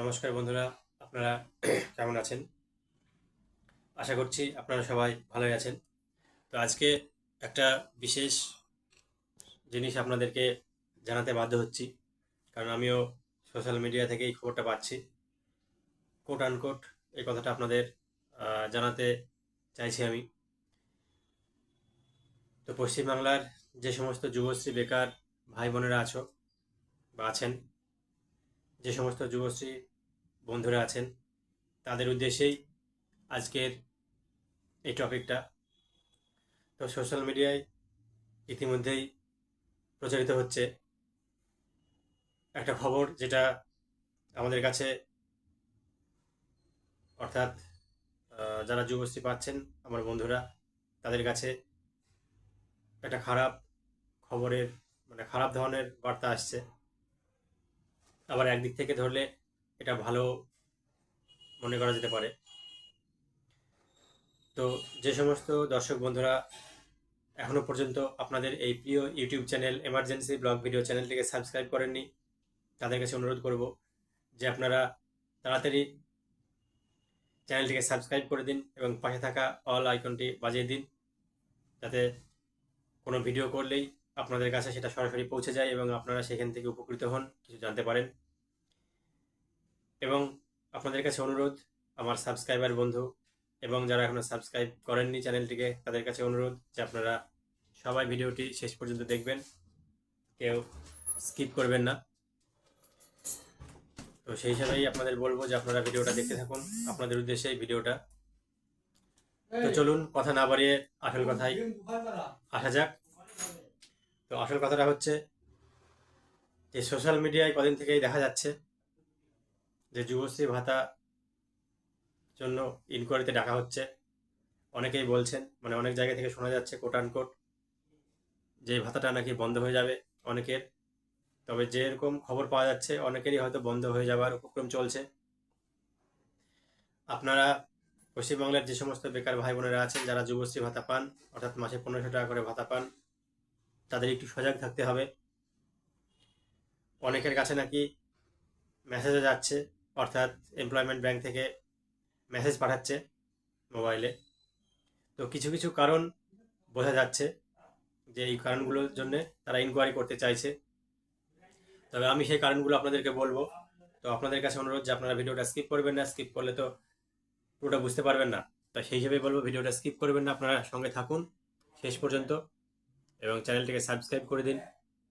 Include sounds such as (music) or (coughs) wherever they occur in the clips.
নমস্কার বন্ধুরা, আপনারা কেমন আছেন? আশা করছি আপনারা সবাই ভালোই আছেন। তো আজকে একটা বিশেষ জিনিস আপনাদেরকে জানাতে বাধ্য হচ্ছি, কারণ আমিও সোশ্যাল মিডিয়া থেকে এই খবরটা পাচ্ছি। কোট আনকোট এই কথাটা আপনাদের জানাতে চাইছি আমি। তো পশ্চিমবাংলার যে সমস্ত যুবশ্রী বেকার ভাই বোনেরা আছো বা আছেন যে সমস্ত যুবশ্রী বন্ধুরা আছেন, তাদের উদ্দেশ্যেই আজকের এই টপিকটা। তো সোশ্যাল মিডিয়ায় ইতিমধ্যেই প্রচারিত হচ্ছে একটা খবর যেটা আমাদের কাছে অর্থাৎ যারা যুবশ্রী পাচ্ছেন, আমার বন্ধুরা, তাদের কাছে একটা খারাপ খবরের মানে খারাপ ধরনের বার্তা আসছে। আবার একদিক থেকে ধরলে এটা ভালো মনে করা যেতে পারে। তো যে সমস্ত দর্শক বন্ধুরা এখনও পর্যন্ত আপনাদের এই প্রিয় YouTube channel emergency blog video চ্যানেলটিকে সাবস্ক্রাইব করেননি, তাদের কাছে অনুরোধ করব যে আপনারা তাড়াতাড়ি চ্যানেলটিকে সাবস্ক্রাইব করে দিন এবং পাশে থাকা অল আইকনটি বাজিয়ে দিন। যাতে কোনো ভিডিও করলেই আপনাদের কাছে সেটা সরাসরি পৌঁছে যায় এবং আপনারা সেখান থেকে উপকৃত হন কিছু জানতে পারেন। এবং আপনাদের কাছে অনুরোধ আমার সাবস্ক্রাইবার বন্ধু এবং যারা এখনও সাবস্ক্রাইব করেননি চ্যানেলটিকে তাদের কাছে অনুরোধ যে আপনারা সবাই ভিডিওটি শেষ পর্যন্ত দেখবেন। কেউ স্কিপ করবেন না। তো সেই হিসাবেই আপনাদের বলব যে আপনারা ভিডিওটা দেখতে থাকুন আপনাদের উদ্দেশ্যে এই ভিডিওটা। তো চলুন কথা না বাড়িয়ে আসল কথায় আসা যাক। তো আসল কথাটা হচ্ছে যে সোশ্যাল মিডিয়ায় কদিন থেকেই দেখা যাচ্ছে যে যুবশ্রী ভাতা জন্য ইনকোয়ারিতে ডাকা হচ্ছে। অনেকেই বলছেন মানে অনেক জায়গা থেকে শোনা যাচ্ছে কোট কোট যে ভাতাটা নাকি বন্ধ হয়ে যাবে অনেকের। তবে যেরকম খবর পাওয়া যাচ্ছে, অনেকেরই হয়তো বন্ধ হয়ে যাওয়ার উপক্রম চলছে। আপনারা পশ্চিমবাংলার যে সমস্ত বেকার ভাই বোনেরা আছেন, যারা যুবশ্রী ভাতা পান, অর্থাৎ মাসে পনেরোশো টাকা করে ভাতা পান তাদের একটু সজাগ থাকতে হবে। অনেকের কাছে নাকি মেসেজও যাচ্ছে, অর্থাৎ এমপ্লয়মেন্ট ব্যাংক থেকে মেসেজ পাঠাচ্ছে মোবাইলে তো কিছু কিছু কারণ বোঝা যাচ্ছে যে এই কারণগুলোর জন্য তারা ইনকোয়ারি করতে চাইছে। তবে আমি সেই কারণগুলো আপনাদেরকে বলব। তো আপনাদের কাছে অনুরোধ যে আপনারা ভিডিওটা স্কিপ করবেন না স্কিপ করলে তো পুরোটা বুঝতে পারবেন না। তাই সেই হিসেবে বলব, ভিডিওটা স্কিপ করবেন না, আপনারা সঙ্গে থাকুন। শেষ পর্যন্ত এবং চ্যানেলটিকে সাবস্ক্রাইব করে দিন।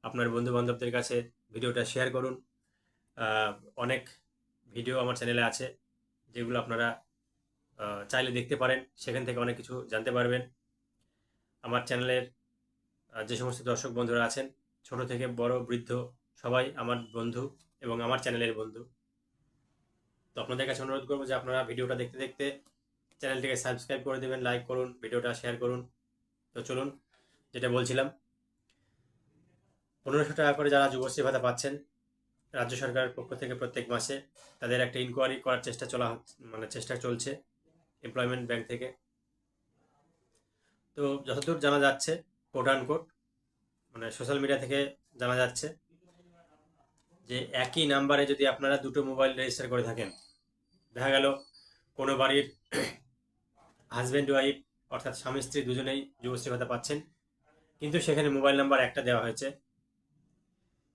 আপনার বন্ধু বান্ধবদের কাছে ভিডিওটা শেয়ার করুন। অনেক ভিডিও আমার চ্যানেলে আছে, যেগুলো আপনারা চাইলে দেখতে পারেন। সেখান থেকে অনেক কিছু জানতে পারবেন। আমার চ্যানেলের যে সমস্ত দর্শক বন্ধুরা আছেন, ছোট থেকে বড়, বৃদ্ধ, সবাই আমার বন্ধু এবং আমার চ্যানেলের বন্ধু। তো আপনাদের কাছে অনুরোধ করব যে আপনারা ভিডিওটা দেখতে দেখতে চ্যানেলটিকে সাবস্ক্রাইব করে দেবেন, লাইক করুন, ভিডিওটা শেয়ার করুন। তো চলুন যেটা বলছিলাম, পনেরোশো টাকা করে যারা যুবশ্রী ভাতা পাচ্ছেন, রাজ্য সরকারের পক্ষ থেকে প্রত্যেক মাসে তাদের একটা ইনকোয়ারি করার চেষ্টা চলা মানে চেষ্টা চলছে এমপ্লয়মেন্ট ব্যাংক থেকে। তো যতদূর জানা যাচ্ছে কোট কোট মানে সোশ্যাল মিডিয়া থেকে জানা যাচ্ছে যে একই নাম্বারে যদি আপনারা দুটো মোবাইল রেজিস্টার করে থাকেন, দেখা গেল কোনো বাড়ির (coughs) হাজব্যান্ড ওয়াইফ অর্থাৎ স্বামী, স্ত্রী দুজনেই যুবশ্রী ভাতা পাচ্ছেন কিন্তু সেখানে মোবাইল নাম্বার একটা দেওয়া হয়েছে।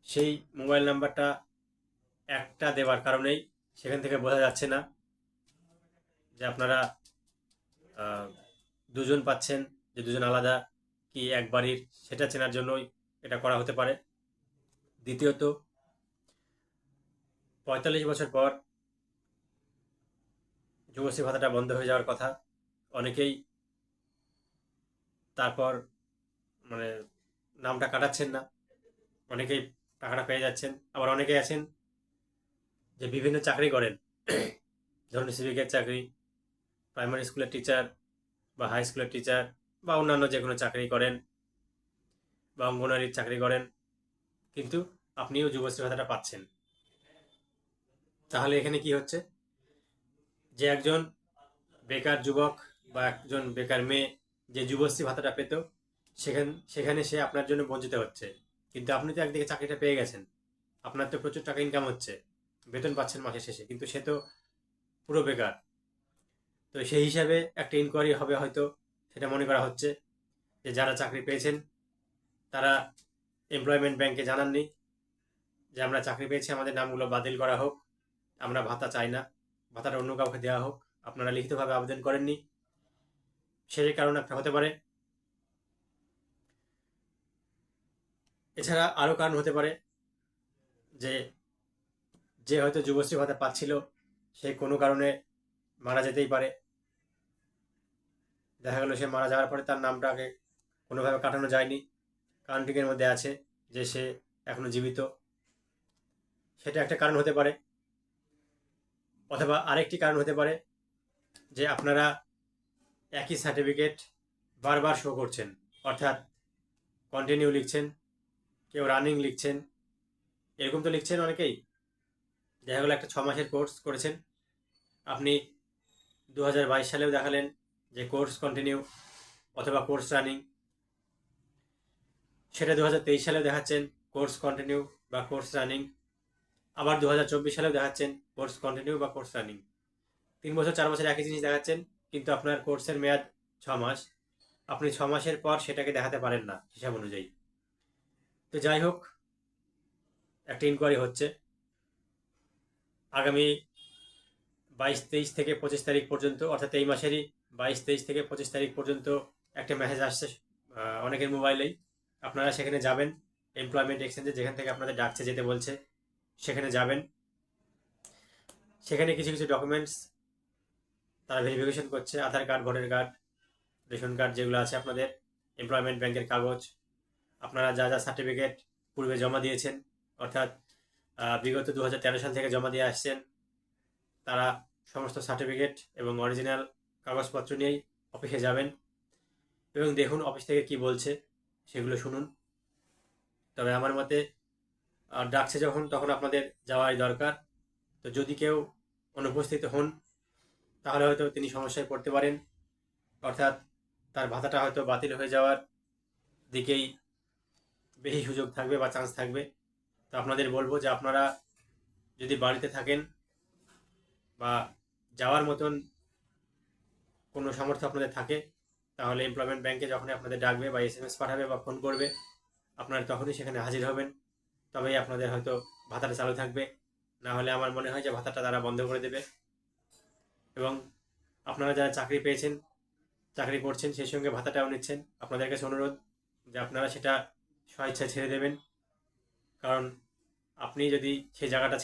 সেই মোবাইল নাম্বারটা একটা দেওয়ার কারণেই সেখান থেকে বোঝা যাচ্ছে না যে আপনারা দুজন পাচ্ছেন, যে দুজন আলাদা কি এক বাড়ির, সেটা চেনার জন্যই এটা করা হতে পারে। দ্বিতীয়ত, পঁয়তাল্লিশ বছর পর যুবশ্রী ভাতাটা বন্ধ হয়ে যাওয়ার কথা, অনেকেই তারপর মানে নামটা কাটাচ্ছেন না। অনেকেই টাকাটা পেয়ে যাচ্ছেন। আবার অনেকেই আছেন যে বিভিন্ন চাকরি করেন। ধরুন সিভিকের চাকরি প্রাইমারি স্কুলের টিচার বা হাই স্কুলের টিচার বা অন্যান্য যে কোনো চাকরি করেন বা অঙ্গনারীর চাকরি করেন, কিন্তু আপনিও যুবশ্রী ভাতাটা পাচ্ছেন। তাহলে এখানে কি হচ্ছে? যে একজন বেকার যুবক বা একজন বেকার মেয়ে যে যুবশ্রী ভাতাটা পেত সেখান, সেখানে সে আপনার জন্য বঞ্চিত হচ্ছে। কিন্তু আপনি তো একদিকে চাকরিটা পেয়ে গেছেন। আপনার তো প্রচুর টাকা ইনকাম হচ্ছে। বেতন পাচ্ছেন মাসের শেষে, কিন্তু সে তো পুরো বেকার। তো সেই হিসাবে একটা ইনকোয়ারি হবে হয়তো, সেটা মনে করা হচ্ছে যে যারা চাকরি পেয়েছেন, তারা এমপ্লয়মেন্ট ব্যাংকে জানাননি যে আমরা চাকরি পেয়েছি, আমাদের নামগুলো বাতিল করা হোক, আমরা ভাতা চাই না, ভাতাটা অন্য কাউকে দেওয়া হোক, আপনারা লিখিতভাবে আবেদন করেননি। সেই কারণ একটা হতে পারে এছাড়া আরও কারণ হতে পারে যে যে হয়তো যুবশ্রী ভাতা পাচ্ছিল, সে কোনো কারণে মারা যেতেই পারে। দেখা গেল সে মারা যাওয়ার পরে তার নামটাকে কোনোভাবে কাটানো যায়নি। কাউন্টিংয়ের মধ্যে আছে যে সে এখনও জীবিত। সেটা একটা কারণ হতে পারে। অথবা আরেকটি কারণ হতে পারে যে আপনারা একই সার্টিফিকেট বারবার শো করছেন, অর্থাৎ কন্টিনিউ লিখছেন। কেউ রানিং লিখছেন। এরকম তো লিখছেন অনেকেই। দেখা গেলো একটা ছ মাসের কোর্স করেছেন। আপনি দু হাজার বাইশ সালেও দেখালেন যে কোর্স কন্টিনিউ অথবা কোর্স রানিং সেটা দু হাজার তেইশ সালেও দেখাচ্ছেন কোর্স কন্টিনিউ বা কোর্স রানিং আবার দু হাজার চব্বিশ সালেও দেখাচ্ছেন কোর্স কন্টিনিউ বা কোর্স রানিং তিন বছর, চার বছর একই জিনিস দেখাচ্ছেন, কিন্তু আপনার কোর্সের মেয়াদ ছ মাস। আপনি ছ মাসের পর সেটাকে দেখাতে পারেন না হিসাব অনুযায়ী। তো যাই হোক, একটা ইনকোয়ারি হচ্ছে। আগামী বাইশ তেইশ থেকে পঁচিশ তারিখ পর্যন্ত, অর্থাৎ এই মাসেরই বাইশ তেইশ থেকে পঁচিশ তারিখ পর্যন্ত একটা মেসেজ আসছে অনেকের মোবাইলেই আপনারা সেখানে যাবেন এমপ্লয়মেন্ট এক্সচেঞ্জে যেখান থেকে আপনাদের ডাকছে, যেতে বলছে, সেখানে যাবেন। সেখানে কিছু কিছু ডকুমেন্টস তারা ভেরিফিকেশন করছে, Aadhaar card voter card ration card যেগুলো আছে আপনাদের এমপ্লয়মেন্ট ব্যাংকের কাগজ আপনারা যা যা সার্টিফিকেট পূর্বে জমা দিয়েছেন, অর্থাৎ বিগত দু হাজার তেরো সাল থেকে জমা দিয়ে আসছেন, তারা সমস্ত সার্টিফিকেট এবং অরিজিনাল কাগজপত্র নিয়েই অফিসে যাবেন। এবং দেখুন অফিস থেকে কি বলছে, সেগুলো শুনুন। তবে আমার মতে ডাকছে যখন, তখন আপনাদের যাওয়াই দরকার। তো যদি কেউ অনুপস্থিত হন, তাহলে হয়তো তিনি সমস্যায় পড়তে পারেন। অর্থাৎ, তার ভাতাটা হয়তো বাতিল হয়ে যাওয়ার দিকেই বেশি সুযোগ থাকবে বা চান্স থাকবে। তো আপনাদের বলব যে আপনারা যদি বাড়িতে থাকেন বা যাওয়ার মতন কোনো সামর্থ্য আপনাদের থাকে, তাহলে এমপ্লয়মেন্ট ব্যাংকে যখনই আপনাদের ডাকবে বা এস এম এস পাঠাবে বা ফোন করবে, আপনারা তখনই সেখানে হাজির হবেন। তবেই আপনাদের হয়তো ভাতাটা চালু থাকবে। না হলে আমার মনে হয় যে ভাতাটা তারা বন্ধ করে দেবে। এবং আপনারা যারা চাকরি পেয়েছেন, চাকরি করছেন, সেই সঙ্গে ভাতাটাও নিচ্ছেন, আপনাদের কাছে অনুরোধ যে আপনারা সেটা স্বেচ্ছায় ছেড়ে দেবেন। কারণ আপনি যদি সে জায়গাটা